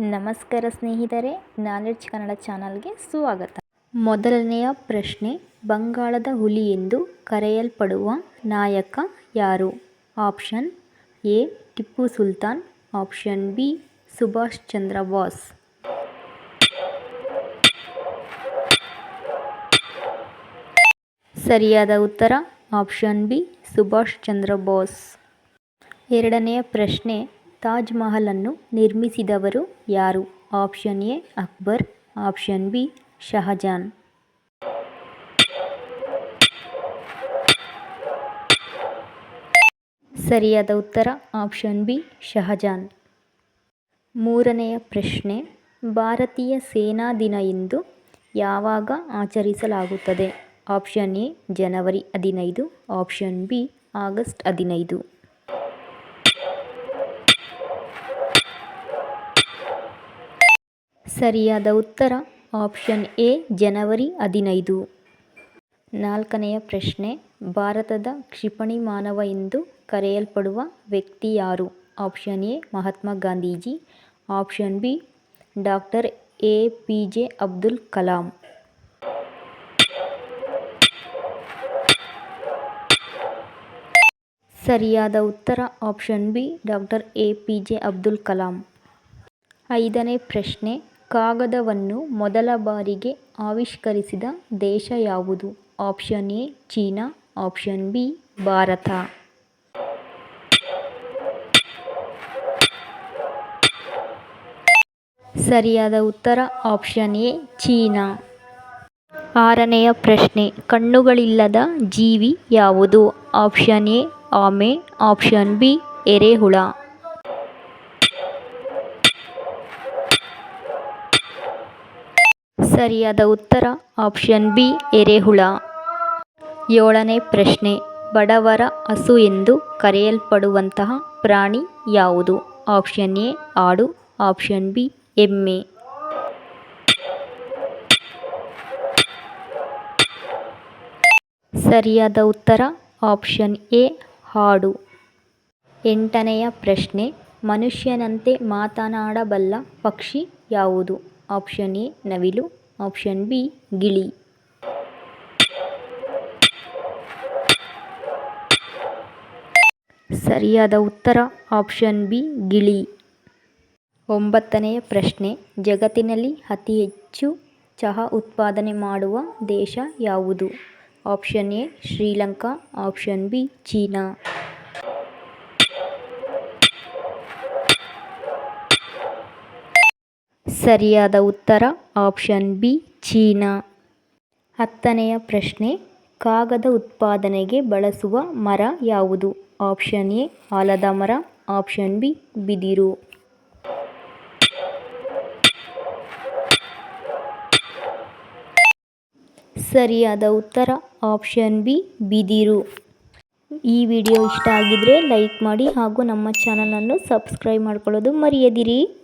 ನಮಸ್ಕಾರ ಸ್ನೇಹಿತರೆ ನಾಲೆಡ್ಜ್ ಕನ್ನಡ ಚಾನಲ್ಗೆ ಸ್ವಾಗತ. ಮೊದಲನೆಯ ಪ್ರಶ್ನೆ, ಬಂಗಾಳದ ಹುಲಿ ಎಂದು ಕರೆಯಲ್ಪಡುವ ನಾಯಕ ಯಾರು? Option A, Tipu Sultan, option B, Subhash Chandra Bose. ಸರಿಯಾದ ಉತ್ತರ, ಆಪ್ಷನ್ ಬಿ, ಸುಭಾಷ್ ಚಂದ್ರ ಬೋಸ್. ಎರಡನೆಯ ಪ್ರಶ್ನೆ ತಾಜ್ ಮಹಲನ್ನು ನಿರ್ಮಿಸಿದವರು ಯಾರು? Option A, Akbar. Option B, Shahjahan. ಸರಿಯಾದ ಉತ್ತರ, ಆಪ್ಷನ್ ಬಿ, ಶಹಜಾನ್. ಮೂರನೆಯ ಪ್ರಶ್ನೆ, ಭಾರತೀಯ ಸೇನಾ ದಿನ ಎಂದು ಯಾವಾಗ ಆಚರಿಸಲಾಗುತ್ತದೆ? ಆಪ್ಷನ್ ಎ, ಜನವರಿ ಹದಿನೈದು. ಆಪ್ಷನ್ ಬಿ, ಆಗಸ್ಟ್ ಹದಿನೈದು. ಸರಿಯಾದ ಉತ್ತರ, ಆಪ್ಷನ್ ಎ, ಜನವರಿ ಹದಿನೈದು. ನಾಲ್ಕನೆಯ ಪ್ರಶ್ನೆ, ಭಾರತದ ಕ್ಷಿಪಣಿ ಮಾನವ ಎಂದು ಕರೆಯಲ್ಪಡುವ ವ್ಯಕ್ತಿ ಯಾರು? Option A, Mahatma Gandhiji. Option B doctor A. P. J. Abdul Kalam. ಸರಿಯಾದ ಉತ್ತರ, option B doctor A. P. J. Abdul Kalam. ಐದನೇ ಪ್ರಶ್ನೆ ಕಾಗದವನ್ನು ಮೊದಲ ಬಾರಿಗೆ ಆವಿಷ್ಕರಿಸಿದ ದೇಶ ಯಾವುದು? Option A, China. Option B, Bharat. ಸರಿಯಾದ ಉತ್ತರ, ಆಪ್ಷನ್ ಎ, ಚೀನಾ. ಆರನೆಯ ಪ್ರಶ್ನೆ, ಕಣ್ಣುಗಳಿಲ್ಲದ ಜೀವಿ ಯಾವುದು? ಆಪ್ಷನ್ ಎ, ಆಮೆ. ಆಪ್ಷನ್ ಬಿ, ಎರೆಹುಳ. ಸರಿಯಾದ ಉತ್ತರ ಆಪ್ಷನ್ ಬಿ, ಎರೆಹುಳ. ಏಳನೇ ಪ್ರಶ್ನೆ, ಬಡವರ ಹಸು ಎಂದು ಕರೆಯಲ್ಪಡುವಂತಹ ಪ್ರಾಣಿ ಯಾವುದು? ಆಪ್ಷನ್ ಎ, ಆಡು. ಆಪ್ಷನ್ ಬಿ, ಎಮ್ಮೆ. ಸರಿಯಾದ ಉತ್ತರ ಆಪ್ಷನ್ ಎ, ಹಾಡು. ಎಂಟನೆಯ ಪ್ರಶ್ನೆ, ಮನುಷ್ಯನಂತೆ ಮಾತನಾಡಬಲ್ಲ ಪಕ್ಷಿ ಯಾವುದು? ಆಪ್ಷನ್ ಎ, ನವಿಲು. ಆಪ್ಷನ್ ಬಿ, ಗಿಳಿ. ಸರಿಯಾದ ಉತ್ತರ, ಆಪ್ಷನ್ ಬಿ, ಗಿಳಿ. ಒಂಬತ್ತನೆಯ ಪ್ರಶ್ನೆ, ಜಗತ್ತಿನಲ್ಲಿ ಅತಿ ಹೆಚ್ಚು ಚಹಾ ಉತ್ಪಾದನೆ ಮಾಡುವ ದೇಶ ಯಾವುದು? Option A, Sri Lanka, option B, China. ಸರಿಯಾದ ಉತ್ತರ ಆಪ್ಷನ್ ಬಿ, ಚೀನಾ. ಹತ್ತನೆಯ ಪ್ರಶ್ನೆ, ಕಾಗದ ಉತ್ಪಾದನೆಗೆ ಬಳಸುವ ಮರ ಯಾವುದು? ಆಪ್ಷನ್ ಎ, ಆಲದ ಮರ. ಆಪ್ಷನ್ ಬಿ, ಬಿದಿರು. ಸರಿಯಾದ ಉತ್ತರ ಆಪ್ಷನ್ ಬಿ, ಬಿದಿರು. ಈ ವಿಡಿಯೋ ಇಷ್ಟ ಆಗಿದ್ರೆ ಲೈಕ್ ಮಾಡಿ ಹಾಗೂ ನಮ್ಮ ಚಾನಲನ್ನು ಸಬ್ಸ್ಕ್ರೈಬ್ ಮಾಡ್ಕೊಳ್ಳೋದು ಮರೆಯದಿರಿ.